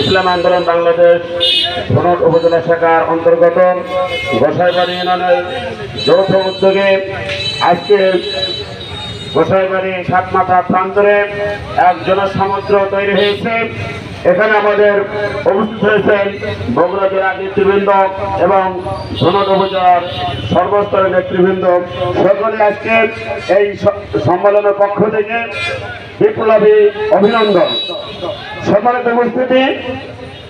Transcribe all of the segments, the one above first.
ইসলাম আন্দোলন বাংলাদেশ ধনট উপজেলা শাখার অন্তর্গত গোসাইবাড়ি ইউনিয়নের যৌথ উদ্যোগে আজকে গোসাইবাড়ি সাতমাথা প্রান্তরে এক জনসমুদ্র তৈরি হয়েছে। এখানে আমাদের উপস্থিত হয়েছেন বগুড়া জেলার নেতৃবৃন্দ এবং ধনট উপজেলার সর্বস্তরের নেতৃবৃন্দ। সকলে আজকে এই সম্মেলনের পক্ষ থেকে বিপ্লবী অভিনন্দন। সম্মানিত উপস্থিতি,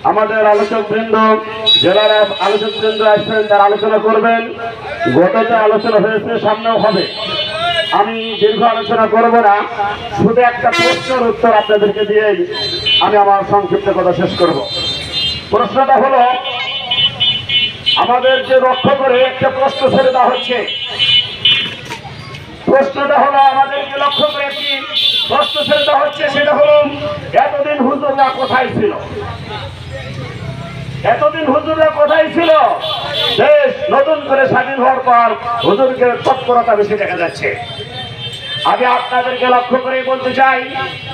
আমাদের আলোচক বৃন্দ জেলার আলোচক বৃন্দ আসছেন, তার আলোচনা করবেন। গততে আলোচনা হয়েছে, সামনেও হবে। আমি দীর্ঘ আলোচনা করব না, শুধু একটা প্রশ্নের উত্তর আপনাদেরকে দিয়ে আমি আমার সংক্ষিপ্ত কথা শেষ করব। প্রশ্নটা হলো আমাদেরকে লক্ষ্য করে একটা প্রশ্ন ছেড়ে দেওয়া হচ্ছে, প্রশ্নটা হলো আমাদেরকে লক্ষ্য করে একটি প্রশ্ন ছেড়ে দেওয়া হচ্ছে, সেটা হলো, এতদিন হুজুররা কোথায় ছিল? এতদিন কোথায় ছিল? দেশ নতুন করে স্বাধীন হওয়ার পর হুজুরকে তৎপরতা বেশি দেখা যাচ্ছে। আমি আপনাদেরকে লক্ষ্য করে বলতে চাই,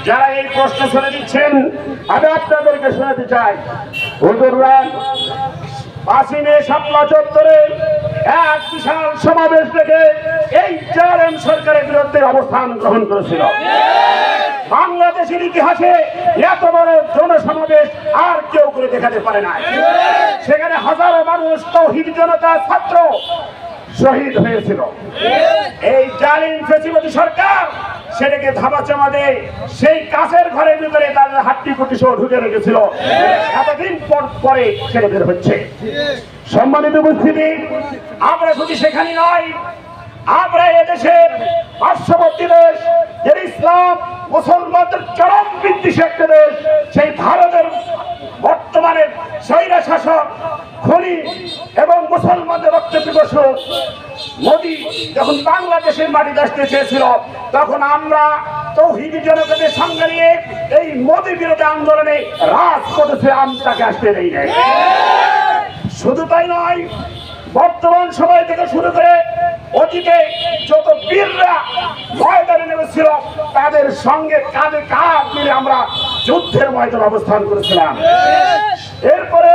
যারা এই প্রশ্ন শুনে দিচ্ছেন, আমি আপনাদেরকে শোনাতে চাই। হুজুররা পাঁচই মে শাপলা চত্বরে এক বিশাল সমাবেশ থেকে এই সরকারের বিরুদ্ধে অবস্থান গ্রহণ করেছিল। বাংলাদেশের ইতিহাসে এত বড় জনসমাবেশ আর কেউ করে দেখাতে পারে না। সেখানে হাজারো মানুষ তৌহিদ জনতা ছাত্র শহীদ হয়েছিল। এই জালিম ফেসিবাদী সরকার সেটাকে ধাবা চামা দেয়, সেই কাছের ঘরের ভিতরে তাদের হাট্টি কুটি সহ ঢুকে রেখেছিল। এতদিন পর পরে ছেড়ে বের হচ্ছে। সম্মানিত উপস্থিতি, আমরা শুধু সেখানে নয়, আমরা এদেশের পার্শ্ববর্তী দেশ, এর ইসলাম মুসলমানদের চরম বিদ্বেষী একটা দেশ, সেই ভারতের বর্তমানে স্বৈরা শাসক, খনি এবং মুসলমানদের রক্ত পিপাসু মোদী যখন বাংলাদেশের মাটিতে আসতে চেয়েছিল, তখন আমরা তৌহিদি জনতাদের সঙ্গে নিয়ে এই মোদী বিরোধী আন্দোলনে রাজপথে ছিলাম তাকে আসতে দেই নাই। শুধু তাই নয়, বর্তমান সময় থেকে শুরু করে অতীতে যত বীররা নেমেছিল তাদের সঙ্গে কাঁধে কাঁধ মিলে আমরা যুদ্ধের ময়দান অবস্থান করেছিলাম। এরপরে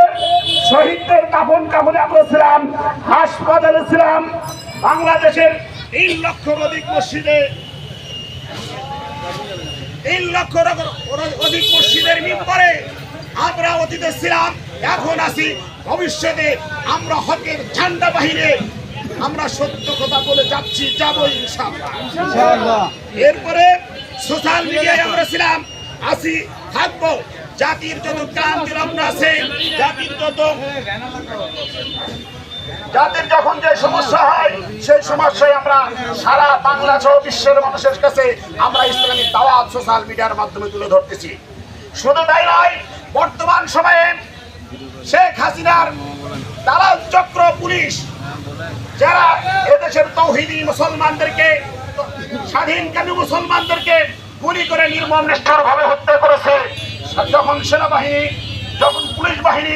শহীদদের কাপন কাপনে আমরা ছিলাম, হাসপাতালে ছিলাম, বাংলাদেশের তিন লক্ষ অধিক মসজিদে, তিন লক্ষ অধিক মসজিদের মিম্বরে আমরা অতীতে ছিলাম, এখন আছি, ভবিষ্যতে আমরা হকের ঝান্ডা বাহিরে আমরা সত্য কথা বলে যাচ্ছি যাব ইনশাআল্লাহ। এরপরে সোশ্যাল মিডিয়ায় আমরা ছিলাম আসি থাকব। জাতির যত ক্রান্তি লগ্ন আছে জাতির যত যাদের যখন যে সমস্যা হয় সেই সমস্যায় আমরা সারা বাংলা সহ বিশ্বের মানুষের কাছে আমরা ইসলামী দাওয়াত সোশ্যাল মিডিয়ার মাধ্যমে তুলে ধরতেছি। শুধু তাই নয় বর্তমান সময়ে শেখ হাসিনার পুলিশ, যারা এদেশের তৌহিদি মুসলমানদেরকে স্বাধীনকামী মুসলমানদেরকে গুলি করে নির্মম নিষ্ঠুর ভাবে হত্যা করেছে, যখন সেনাবাহিনী, যখন পুলিশ বাহিনী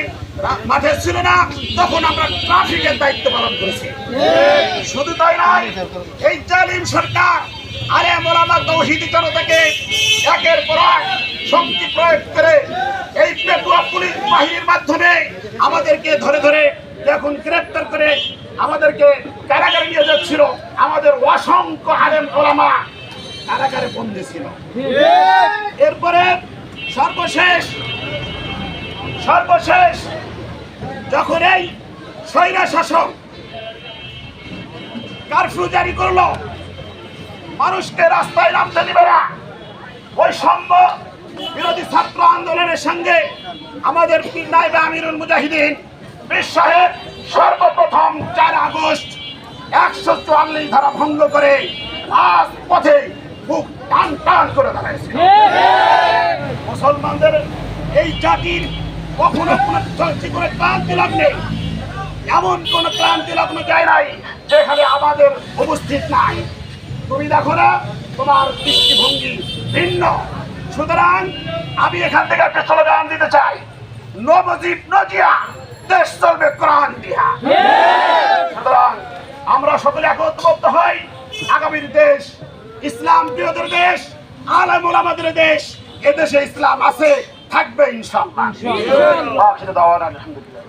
মাঠে ছিল না, তখন আমরা ট্রাফিকের দায়িত্ব পালন করেছি। শুধু তাই নয়, এই জালিম সরকার, আরে মোলামা তৌহিদি জনতাকে একের পর এক শক্তি প্রয়োগ করে এই পেটুয়া পুলিশ বাহিনীর মাধ্যমে আমাদেরকে ধরে ধরে এখন গ্রেপ্তার করে আমাদেরকে কারাগারে নিয়ে যাচ্ছিল আমাদের অসংখ্য আলেম ওলামা। কারাগারে বন্দি ছিল। এরপরে সর্বশেষ সর্বশেষ যখন এই স্বৈরা শাসক কারফিউ জারি করল, মানুষকে রাস্তায় নামতে দিবে না। ওই সম্ভ বিরোধী ছাত্র আন্দোলনের সঙ্গে আমাদের নাইবে আমিরুল মুজাহিদিন বীর সর্বপ্রথম চার আগস্ট একশো চুয়াল্লিশ ধারা ভঙ্গ করে রাজপথে বুক টান টান করে দাঁড়াইছে। মুসলমানদের এই জাতির কখনো কোনো ক্লান্তি লগ্নে, এমন কোন ক্লান্তি লগ্ন যায় নাই যেখানে আমাদের উপস্থিত নাই। তুমি দেখো না, তোমার দৃষ্টিভঙ্গি ভিন্ন। সুতরাং আমি এখান থেকে একটা স্লোগান দিতে চাই নবজীব নজিয়া। দেশ চলবে কোরআন বিহা সুতরাং আমরা সকলে একত্রবদ্ধ হই। আগামীর দেশ ইসলাম প্রিয়দের দেশ আলম আমাদের দেশ এদেশে ইসলাম আছে থাকবে ইনশাআল্লাহ। আখির দাওয়ানা আলহামদুলিল্লাহ।